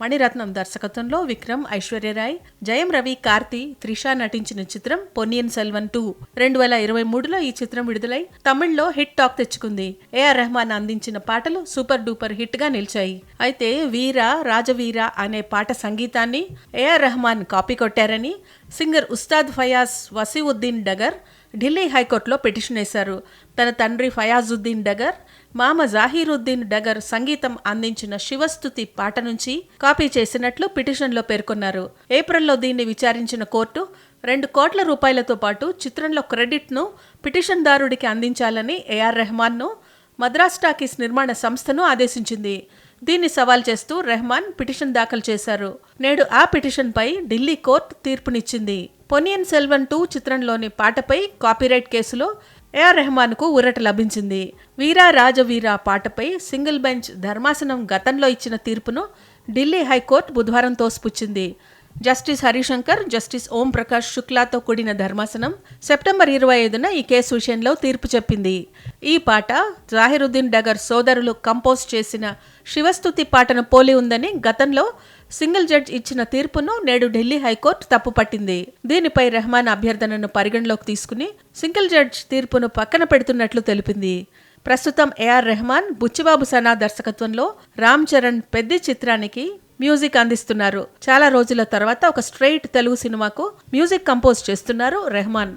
మణిరత్నం దర్శకత్వంలో విక్రమ్ ఐశ్వర్యరాయ్ జయం రవి కార్తీ త్రిష నటించిన చిత్రం పొన్నియన్ సెల్వన్ టూ. రెండు వేల ఇరవై మూడులో ఈ చిత్రం విడుదలై తమిళ్ళో హిట్ టాక్ తెచ్చుకుంది. ఏఆర్ రెహమాన్ అందించిన పాటలు సూపర్ డూపర్ హిట్గా నిలిచాయి. అయితే వీర రాజవీర అనే పాట సంగీతాన్ని ఏఆర్ రెహమాన్ కాపీ కొట్టారని సింగర్ ఉస్తాద్ ఫయాజ్ వసీవుద్దీన్ డగర్ ఢిల్లీ హైకోర్టులో పిటిషన్ వేశారు. తన తండ్రి ఫయాజుద్దీన్ డగర్ మామ జాహీరుద్దీన్ డగర్ సంగీతం అందించిన శివస్థుతి పాట నుంచి కాపీ చేసినట్లు పిటిషన్లో పేర్కొన్నారు. ఏప్రిల్లో దీన్ని విచారించిన కోర్టు రెండు కోట్ల రూపాయలతో పాటు చిత్రంలో క్రెడిట్ను పిటిషన్దారుడికి అందించాలని ఏఆర్ రెహమాన్ను మద్రాస్ టాకీస్ నిర్మాణ సంస్థను ఆదేశించింది. దీన్ని సవాల్ చేస్తూ రెహమాన్ పిటిషన్ దాఖలు చేశారు. నేడు ఆ పిటిషన్పై ఢిల్లీ కోర్టు తీర్పునిచ్చింది. పొనియన్ సెల్వన్ టూ చిత్రంలోని పాటపై కాపీరైట్ కేసులో ఏఆర్ రెహమాన్కు ఊరట లభించింది. వీరా రాజవీరా పాటపై సింగిల్ బెంచ్ ధర్మాసనం గతంలో ఇచ్చిన తీర్పును ఢిల్లీ హైకోర్టు బుధవారం తోసిపుచ్చింది. జస్టిస్ హరిశంకర్ జస్టిస్ ఓం ప్రకాష్ శుక్లాతో కూడిన ధర్మాసనం సెప్టెంబర్ ఇరవై ఐదున ఈ కేసు విషయంలో తీర్పు చెప్పింది. ఈ పాట జాహిరుద్దీన్ డగర్ సోదరులు కంపోజ్ చేసిన శివస్థుతి పాటను పోలి ఉందని గతంలో సింగిల్ జడ్జ్ ఇచ్చిన తీర్పును నేడు ఢిల్లీ హైకోర్టు తప్పుపట్టింది దీనిపై రెహమాన్ అభ్యర్థనను పరిగణలోకి తీసుకుని సింగిల్ జడ్జ్ తీర్పును పక్కన పెడుతున్నట్లు తెలిపింది. ప్రస్తుతం ఏఆర్ రెహమాన్ బుచ్చిబాబు సనా దర్శకత్వంలో రామ్ చరణ్ పెద్ద చిత్రానికి మ్యూజిక్ అందిస్తున్నారు. చాలా రోజుల తర్వాత ఒక స్ట్రైట్ తెలుగు సినిమాకు మ్యూజిక్ కంపోజ్ చేస్తున్నారు రెహమాన్.